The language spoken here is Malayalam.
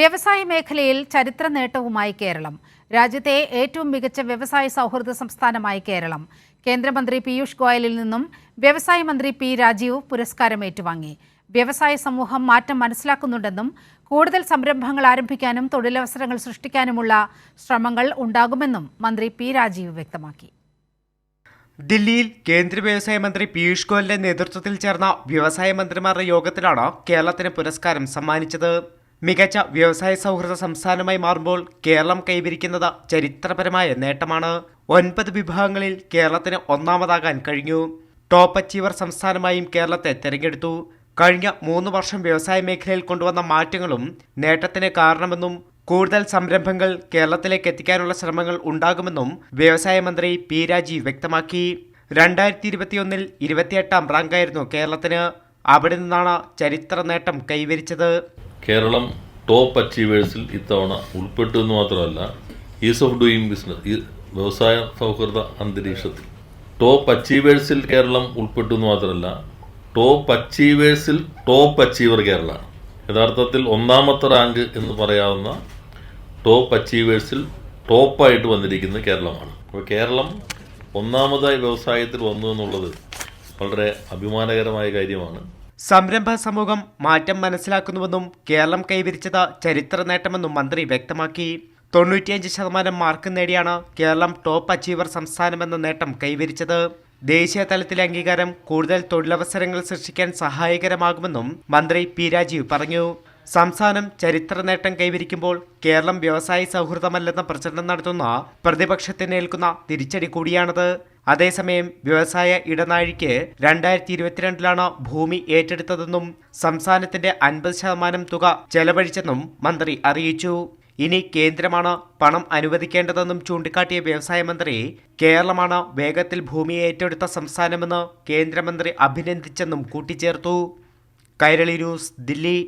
വ്യവസായ മേഖലയിൽ ചരിത്ര നേട്ടവുമായി കേരളം. രാജ്യത്തെ ഏറ്റവും മികച്ച വ്യവസായ സൗഹൃദ സംസ്ഥാനമായി കേരളം. കേന്ദ്രമന്ത്രി പീയൂഷ് ഗോയലിൽ നിന്നും വ്യവസായ മന്ത്രി പി രാജീവ് പുരസ്കാരം ഏറ്റുവാങ്ങി. വ്യവസായ സമൂഹം മാറ്റം മനസ്സിലാക്കുന്നുണ്ടെന്നും കൂടുതൽ സംരംഭങ്ങൾ ആരംഭിക്കാനും തൊഴിലവസരങ്ങൾ സൃഷ്ടിക്കാനുമുള്ള ശ്രമങ്ങൾ ഉണ്ടാകുമെന്നും മന്ത്രി പി രാജീവ് വ്യക്തമാക്കി. ദില്ലിയിൽ കേന്ദ്ര വ്യവസായ മന്ത്രി പീയൂഷ് ഗോയലിന്റെ നേതൃത്വത്തിൽ ചേർന്ന വ്യവസായ മന്ത്രിമാരുടെ യോഗത്തിലാണ് കേരളത്തിന് പുരസ്കാരം സമ്മാനിച്ചത്. മികച്ച വ്യവസായ സൗഹൃദ സംസ്ഥാനമായി മാറുമ്പോൾ കേരളം കൈവരിക്കുന്നത് ചരിത്രപരമായ നേട്ടമാണ്. ഒൻപത് വിഭാഗങ്ങളിൽ കേരളത്തിന് ഒന്നാമതാകാൻ കഴിഞ്ഞു. ടോപ്പ് അച്ചീവർ സംസ്ഥാനമായും കേരളത്തെ തെരഞ്ഞെടുത്തു. കഴിഞ്ഞ മൂന്ന് വർഷം വ്യവസായ മേഖലയിൽ കൊണ്ടുവന്ന മാറ്റങ്ങളും നേട്ടത്തിന് കാരണമെന്നും കൂടുതൽ സംരംഭങ്ങൾ കേരളത്തിലേക്ക് എത്തിക്കാനുള്ള ശ്രമങ്ങൾ ഉണ്ടാകുമെന്നും വ്യവസായ മന്ത്രി പി രാജീവ് വ്യക്തമാക്കി. രണ്ടായിരത്തി ഇരുപത്തിയൊന്നിൽ ഇരുപത്തിയെട്ടാം റാങ്കായിരുന്നു കേരളത്തിന്. അവിടെ നിന്നാണ് ചരിത്ര നേട്ടം കൈവരിച്ചത്. കേരളം ടോപ്പ് അച്ചീവേഴ്സിൽ ഇത്തവണ ഉൾപ്പെട്ടു എന്ന് മാത്രമല്ല ഈസ് ഓഫ് ഡൂയിങ് ബിസിനസ് വ്യവസായ സൗഹൃദ അന്തരീക്ഷത്തിൽ. ടോപ്പ് അച്ചീവേഴ്സിൽ കേരളം ഉൾപ്പെട്ടു എന്ന് മാത്രമല്ല ടോപ്പ് അച്ചീവേഴ്സിൽ ടോപ്പ് അച്ചീവർ കേരളമാണ്. യഥാർത്ഥത്തിൽ ഒന്നാമത്തെ റാങ്ക് എന്ന് പറയാവുന്ന ടോപ്പ് അച്ചീവേഴ്സിൽ ടോപ്പായിട്ട് വന്നിരിക്കുന്നത് കേരളമാണ്. അപ്പോൾ കേരളം ഒന്നാമതായി വ്യവസായത്തിൽ വന്നു എന്നുള്ളത് വളരെ അഭിമാനകരമായ കാര്യമാണ്. സംരംഭ സമൂഹം മാറ്റം മനസ്സിലാക്കുന്നുവെന്നും കേരളം കൈവരിച്ചത് ചരിത്ര നേട്ടമെന്നും മന്ത്രി വ്യക്തമാക്കി. തൊണ്ണൂറ്റിയഞ്ച് ശതമാനം മാർക്ക് നേടിയാണ് കേരളം ടോപ്പ് അച്ചീവർ സംസ്ഥാനമെന്ന നേട്ടം കൈവരിച്ചത്. ദേശീയ തലത്തിലെ അംഗീകാരം കൂടുതൽ തൊഴിലവസരങ്ങൾ സൃഷ്ടിക്കാൻ സഹായകരമാകുമെന്നും മന്ത്രി പി രാജീവ് പറഞ്ഞു. സംസ്ഥാനം ചരിത്ര നേട്ടം കൈവരിക്കുമ്പോൾ കേരളം വ്യവസായ സൗഹൃദമല്ലെന്ന പ്രചരണം നടത്തുന്ന പ്രതിപക്ഷത്തിനേൽക്കുന്ന തിരിച്ചടി കൂടിയാണത്. അതേസമയം വ്യവസായ ഇടനാഴിക്ക് രണ്ടായിരത്തി ഇരുപത്തിരണ്ടിലാണ് ഭൂമി ഏറ്റെടുത്തതെന്നും സംസ്ഥാനത്തിന്റെ അൻപത് ശതമാനം തുക ചെലവഴിച്ചെന്നും മന്ത്രി അറിയിച്ചു. ഇനി കേന്ദ്രമാണ് പണം അനുവദിക്കേണ്ടതെന്നും ചൂണ്ടിക്കാട്ടിയ വ്യവസായ മന്ത്രി കേരളമാണ് വേഗത്തിൽ ഭൂമി ഏറ്റെടുത്ത സംസ്ഥാനമെന്ന് കേന്ദ്രമന്ത്രി അഭിനന്ദിച്ചെന്നും കൂട്ടിച്ചേർത്തു. കൈരളി ന്യൂസ് ദില്ലി.